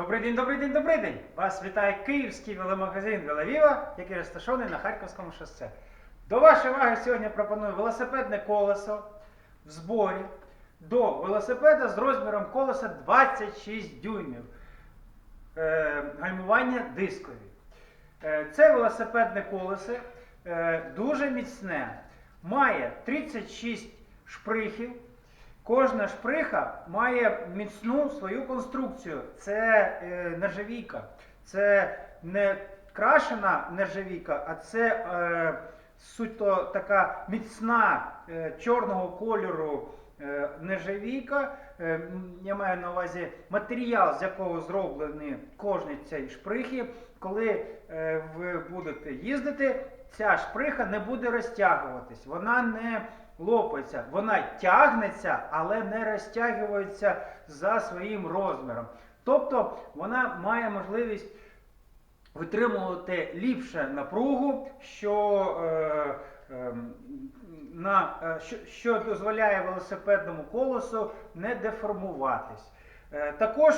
Добрий день, добрий день, добрий день! Вас вітає київський веломагазин Веловіва, який розташований на Харківському шосе. До вашої уваги сьогодні пропоную велосипедне колесо в зборі до велосипеда з розміром колеса 26 дюймів. Е, гальмування дискові. Е, Це велосипедне колесо е, дуже міцне. Має 36 шприхів. Кожна шприха має міцну свою конструкцію. Це е, нержавійка. Це не крашена нержавійка, а це е, суто така міцна е, чорного кольору е, нержавійка. Е, я маю на увазі матеріал, з якого зроблені кожні ці шприхи. Коли е, ви будете їздити, ця шприха не буде розтягуватись. Вона не лопається. Вона тягнеться, але не розтягується за своїм розміром. Тобто вона має можливість витримувати ліпше напругу, що, е, е, на, е, що, що дозволяє велосипедному колесу не деформуватись. Е, також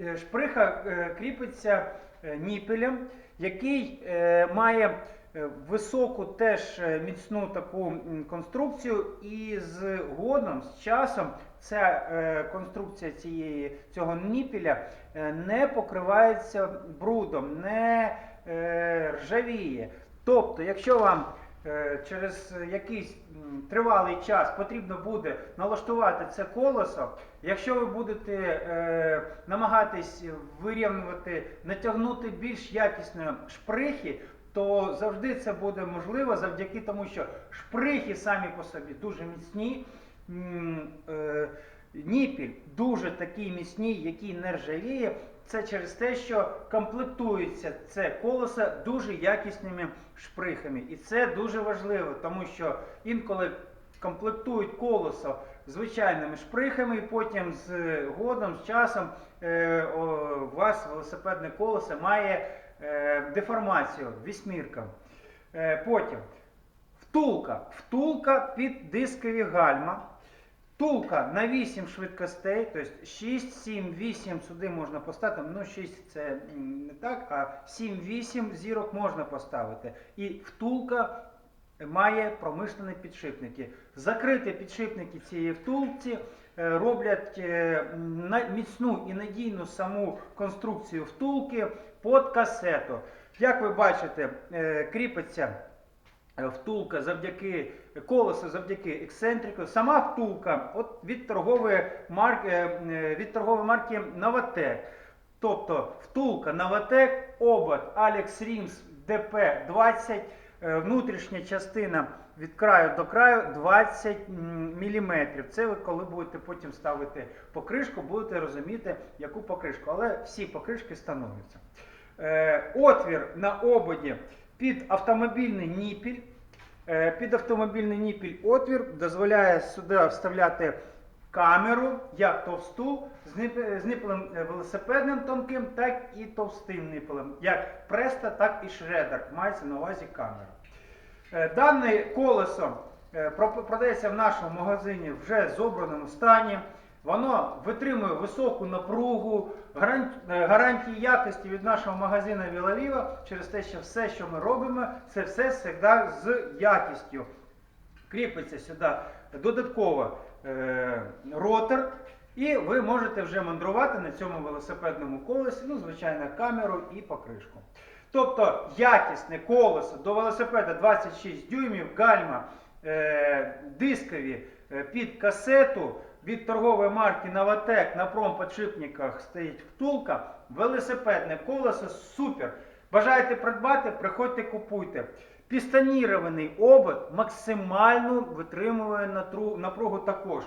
е, шприха е, кріпиться ніпелем, який е, має високу теж е, міцну таку конструкцію, і з годом, з часом, ця е, конструкція цієї, цього ніпеля е, не покривається брудом, не е, ржавіє. Тобто, якщо вам е, через якийсь тривалий час потрібно буде налаштувати це колесо, якщо ви будете е, намагатись вирівнювати, натягнути більш якісні шприхи, то завжди це буде можливо завдяки тому, що шприхи самі по собі дуже міцні. е, Ніпіль дуже такий міцний, який не ржавіє. Це через те, що комплектується це колесо дуже якісними шприхами. І це дуже важливо, тому що інколи комплектують колесо звичайними шприхами, і потім з годом, з часом е, у вас велосипедне колесо має деформацію, вісьмірка. Е, потім втулка. Втулка під дискові гальма. Втулка на 8 швидкостей, тобто 6, 7, 8 сюди можна поставити. Ну, 6 це не так, а 7, 8 зірок можна поставити. І втулка має промишлені підшипники. Закриті підшипники цієї втулці е, роблять е, міцну і надійну саму конструкцію втулки під касету. Як ви бачите, е, кріпиться втулка завдяки колесо завдяки ексцентрику. Сама втулка от від торгової марки, від торгової марки Novatec. Тобто втулка Novatec, обод Alex Rims DP20, е, внутрішня частина від краю до краю 20 мм. Це ви коли будете потім ставити покришку, будете розуміти, яку покришку. Але всі покришки встановлюються. Е, Отвір на ободі під автомобільний ніпіль. Е, Під автомобільний ніпіль отвір дозволяє сюди вставляти камеру, як товсту, з нип- нипелем е, велосипедним тонким, так і товстим нипелем, як преста, так і шредер. Мається на увазі камера. Е, Дане колесо е, продається в нашому магазині вже в зобраному стані. Воно витримує високу напругу, гарант- гарантії якості від нашого магазину Вілаліва через те, що все, що ми робимо, це все завжди з якістю. Кріпиться сюди додатково ротор, і ви можете вже мандрувати на цьому велосипедному колесі, ну, звичайно, камеру і покришку. Тобто якісне колесо до велосипеда 26 дюймів, гальма е, дискові е, під касету від торгової марки Novatec на промподшипниках стоїть втулка. Велосипедне колесо супер. Бажаєте придбати, приходьте купуйте. Пістонірований обод максимально витримує напругу також.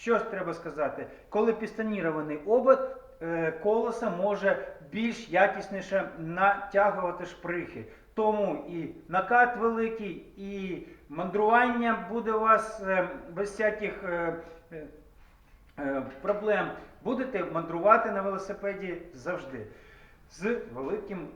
Що ж треба сказати? Коли пістонірований обод, е, колесо може більш якісніше натягувати шприхи. Тому і накат великий, і мандрування буде у вас е, без всяких е, проблем. Будете мандрувати на велосипеді завжди. З, великим,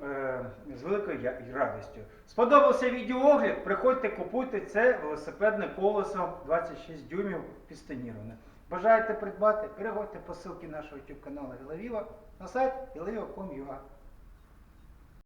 з великою радістю. Сподобався відеоогляд? Приходьте, купуйте це велосипедне колесо 26 дюймів пістоніроване. Бажаєте придбати, переходьте по ссылці нашого YouTube каналу Вілавіва на сайт vilaviva.com.ua.